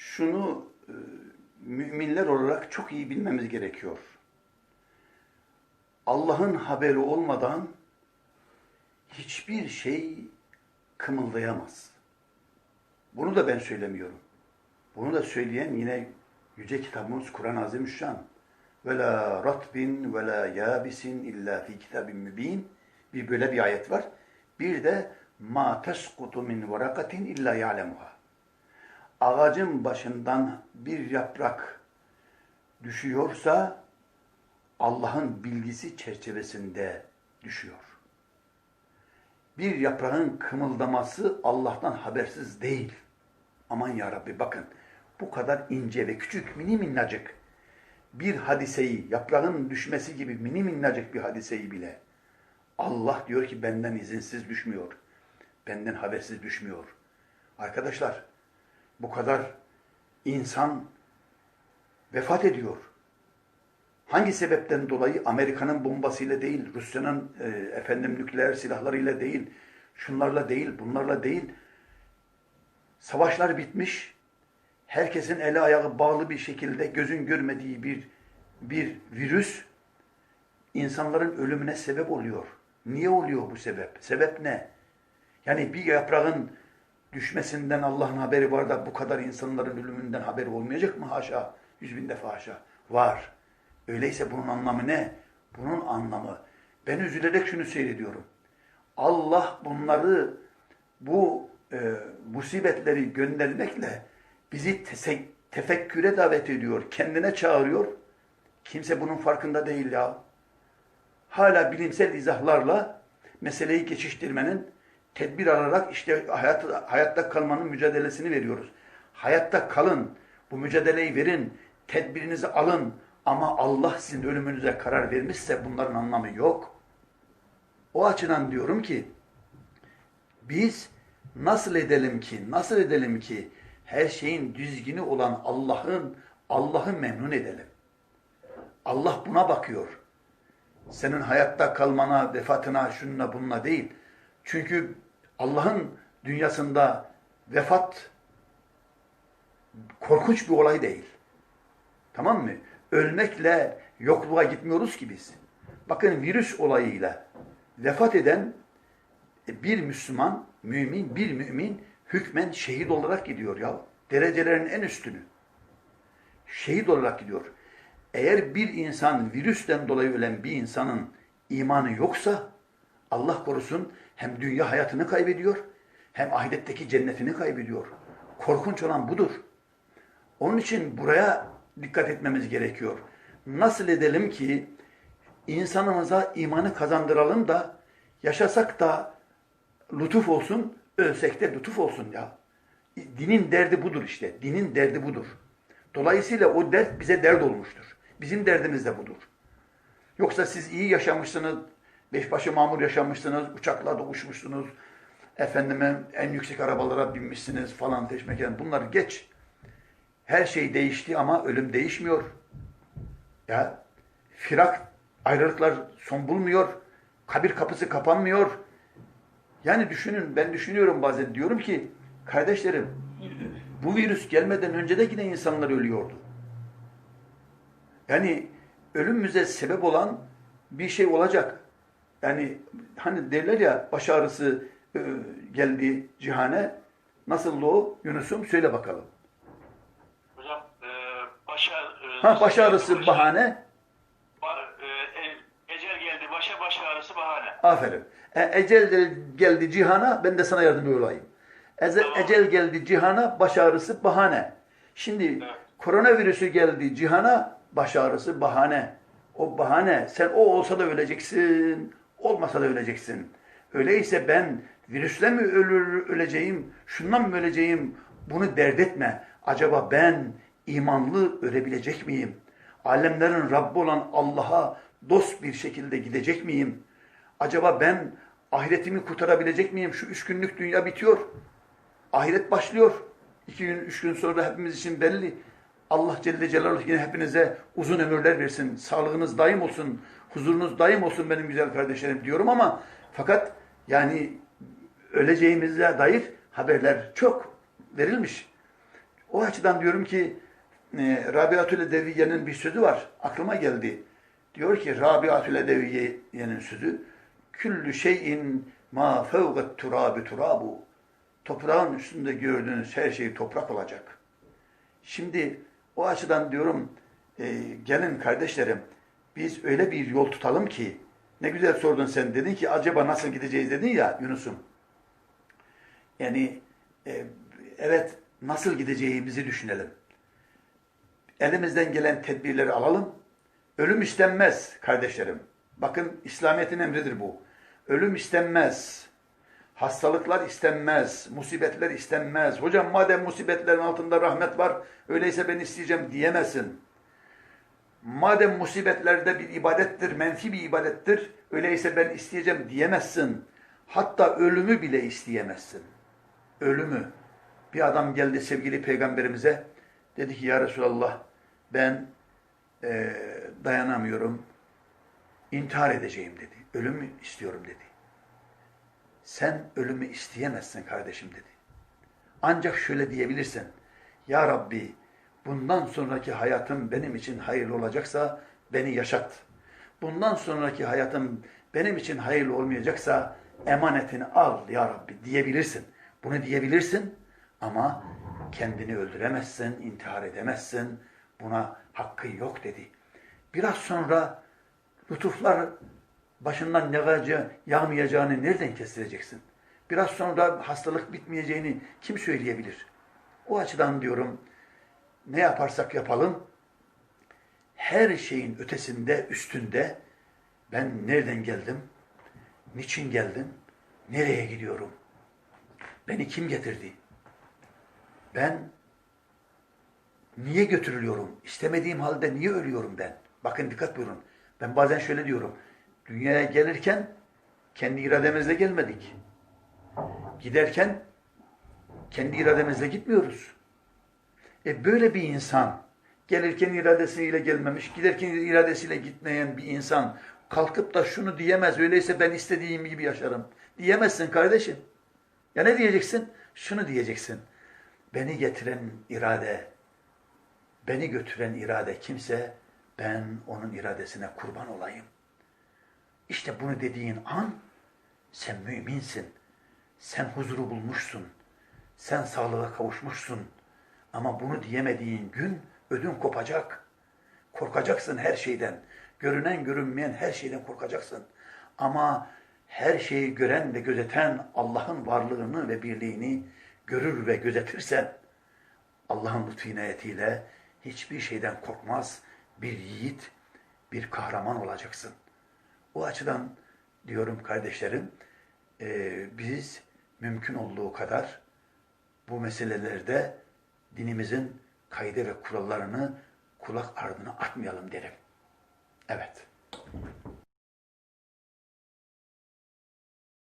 şunu e, müminler olarak çok iyi bilmemiz gerekiyor. Allah'ın haberi olmadan hiçbir şey kımıldayamaz. Bunu da ben söylemiyorum. Bunu da söyleyen yine yüce kitabımız Kur'an-ı Azimüşşan. Ve la ratbin ve la yabisin illa fi kitabin mübin. Bir böyle bir ayet var. Bir de ma teskutu min varakatin illa ya'lemuha. Ağacın başından bir yaprak düşüyorsa Allah'ın bilgisi çerçevesinde düşüyor. Bir yaprağın kımıldaması Allah'tan habersiz değil. Aman ya Rabbi bakın bu kadar ince ve küçük mini minnacık bir hadiseyi, yaprağın düşmesi gibi mini minnacık bir hadiseyi bile Allah diyor ki benden izinsiz düşmüyor. Benden habersiz düşmüyor. Arkadaşlar bu kadar insan vefat ediyor. Hangi sebepten dolayı Amerika'nın bombasıyla değil, Rusya'nın e, efendim nükleer silahlarıyla değil, şunlarla değil, bunlarla değil. Savaşlar bitmiş. Herkesin eli ayağı bağlı bir şekilde gözün görmediği bir bir virüs insanların ölümüne sebep oluyor. Niye oluyor bu sebep? Sebep ne? Yani bir yaprağın düşmesinden Allah'ın haberi var da bu kadar insanların ölümünden haberi olmayacak mı? Haşa. Yüz bin defa haşa. Var. Öyleyse bunun anlamı ne? Bunun anlamı. Ben üzülerek şunu seyrediyorum. Allah bunları bu e, musibetleri göndermekle bizi tefekküre davet ediyor. Kendine çağırıyor. Kimse bunun farkında değil ya. Hala bilimsel izahlarla meseleyi geçiştirmenin tedbir alarak işte hayat, hayatta kalmanın mücadelesini veriyoruz. Hayatta kalın, bu mücadeleyi verin, tedbirinizi alın ama Allah sizin ölümünüze karar vermişse bunların anlamı yok. O açıdan diyorum ki biz nasıl edelim ki, nasıl edelim ki her şeyin düzgünü olan Allah'ın Allah'ı memnun edelim. Allah buna bakıyor. Senin hayatta kalmana, vefatına, şununla bununla değil. Çünkü Allah'ın dünyasında vefat korkunç bir olay değil. Tamam mı? Ölmekle yokluğa gitmiyoruz ki biz. Bakın virüs olayıyla vefat eden bir Müslüman, mümin, bir mümin hükmen şehit olarak gidiyor ya. Derecelerin en üstünü. Şehit olarak gidiyor. Eğer bir insan virüsten dolayı ölen bir insanın imanı yoksa Allah korusun hem dünya hayatını kaybediyor hem ahiretteki cennetini kaybediyor. Korkunç olan budur. Onun için buraya dikkat etmemiz gerekiyor. Nasıl edelim ki insanımıza imanı kazandıralım da yaşasak da lütuf olsun, ölsek de lütuf olsun ya. Dinin derdi budur işte. Dinin derdi budur. Dolayısıyla o dert bize dert olmuştur. Bizim derdimiz de budur. Yoksa siz iyi yaşamışsınız, beşbaşı mamur yaşamışsınız, uçaklarda uçmuşsunuz, efendime en yüksek arabalara binmişsiniz falan teşmeken. Bunlar geç. Her şey değişti ama ölüm değişmiyor. Ya firak, ayrılıklar son bulmuyor. Kabir kapısı kapanmıyor. Yani düşünün, ben düşünüyorum bazen diyorum ki kardeşlerim bu virüs gelmeden önce de yine insanlar ölüyordu. Yani ölümümüze sebep olan bir şey olacak. Yani hani derler ya baş ağrısı e, geldi cihane. Nasıl o Yunus'um? Söyle bakalım. Hocam e, başa... E, Ha baş ağrısı hocam, bahane. ba- e, e, ecel geldi başa, baş ağrısı bahane. Aferin. E, ecel geldi cihana ben de sana yardımcı olayım. Eze, Tamam. Ecel geldi cihana baş ağrısı bahane. Şimdi Evet. koronavirüsü geldi cihana baş ağrısı bahane. O bahane sen o olsa da öleceksin, olmasa da öleceksin. Öyleyse ben virüsle mi ölür, öleceğim, şundan mı öleceğim bunu dert etme. Acaba ben imanlı ölebilecek miyim? Alemlerin Rabbi olan Allah'a dost bir şekilde gidecek miyim? Acaba ben ahiretimi kurtarabilecek miyim? Şu üç günlük dünya bitiyor. Ahiret başlıyor. İki gün, üç gün sonra hepimiz için belli. Allah Celle Celaluhu yine hepinize uzun ömürler versin. Sağlığınız daim olsun. Huzurunuz daim olsun benim güzel kardeşlerim diyorum ama fakat yani öleceğimize dair haberler çok verilmiş. O açıdan diyorum ki e, Rabiatül Edeviye'nin bir sözü var. Aklıma geldi. Diyor ki Rabiatül Edeviye'nin sözü Küllü şeyin ma fevgat turabi turabu. Toprağın üstünde gördüğünüz her şey toprak olacak. Şimdi o açıdan diyorum e, gelin kardeşlerim biz öyle bir yol tutalım ki ne güzel sordun sen dedin ki acaba nasıl gideceğiz dedin ya Yunus'um. Yani e, evet nasıl gideceğimizi düşünelim. Elimizden gelen tedbirleri alalım. Ölüm istenmez kardeşlerim. Bakın İslamiyet'in emridir bu. Ölüm istenmez. Hastalıklar istenmez. Musibetler istenmez. Hocam madem musibetlerin altında rahmet var öyleyse ben isteyeceğim diyemezsin. Madem musibetlerde bir ibadettir, menfi bir ibadettir, öyleyse ben isteyeceğim diyemezsin. Hatta ölümü bile isteyemezsin. Ölümü. Bir adam geldi sevgili peygamberimize. Dedi ki ya Resulallah ben eee, dayanamıyorum. intihar edeceğim dedi. Ölümü istiyorum dedi. Sen ölümü isteyemezsin kardeşim dedi. Ancak şöyle diyebilirsin. Ya Rabbi bundan sonraki hayatım benim için hayırlı olacaksa beni yaşat. Bundan sonraki hayatım benim için hayırlı olmayacaksa emanetini al ya Rabbi diyebilirsin. Bunu diyebilirsin ama kendini öldüremezsin, intihar edemezsin. Buna hakkı yok dedi. Biraz sonra lütuflar başından yağacağı, yağmayacağını nereden kestireceksin? Biraz sonra hastalık bitmeyeceğini kim söyleyebilir? O açıdan diyorum ne yaparsak yapalım her şeyin ötesinde, üstünde ben nereden geldim, niçin geldim, nereye gidiyorum, beni kim getirdi, ben niye götürülüyorum, istemediğim halde niye ölüyorum ben? Bakın dikkat buyurun. Ben bazen şöyle diyorum, dünyaya gelirken kendi irademizle gelmedik. Giderken kendi irademizle gitmiyoruz. E böyle bir insan gelirken iradesiyle gelmemiş, giderken iradesiyle gitmeyen bir insan kalkıp da şunu diyemez. Öyleyse ben istediğim gibi yaşarım. Diyemezsin kardeşim. Ya ne diyeceksin? Şunu diyeceksin. Beni getiren irade, beni götüren irade kimse ben onun iradesine kurban olayım. İşte bunu dediğin an sen müminsin. Sen huzuru bulmuşsun. Sen sağlığa kavuşmuşsun. Ama bunu diyemediğin gün ödün kopacak. Korkacaksın her şeyden. Görünen görünmeyen her şeyden korkacaksın. Ama her şeyi gören ve gözeten Allah'ın varlığını ve birliğini görür ve gözetirsen Allah'ın lütfu inayetiyle hiçbir şeyden korkmaz bir yiğit, bir kahraman olacaksın. O açıdan diyorum kardeşlerim, e, biz mümkün olduğu kadar bu meselelerde dinimizin kaydı ve kurallarını kulak ardına atmayalım derim. Evet.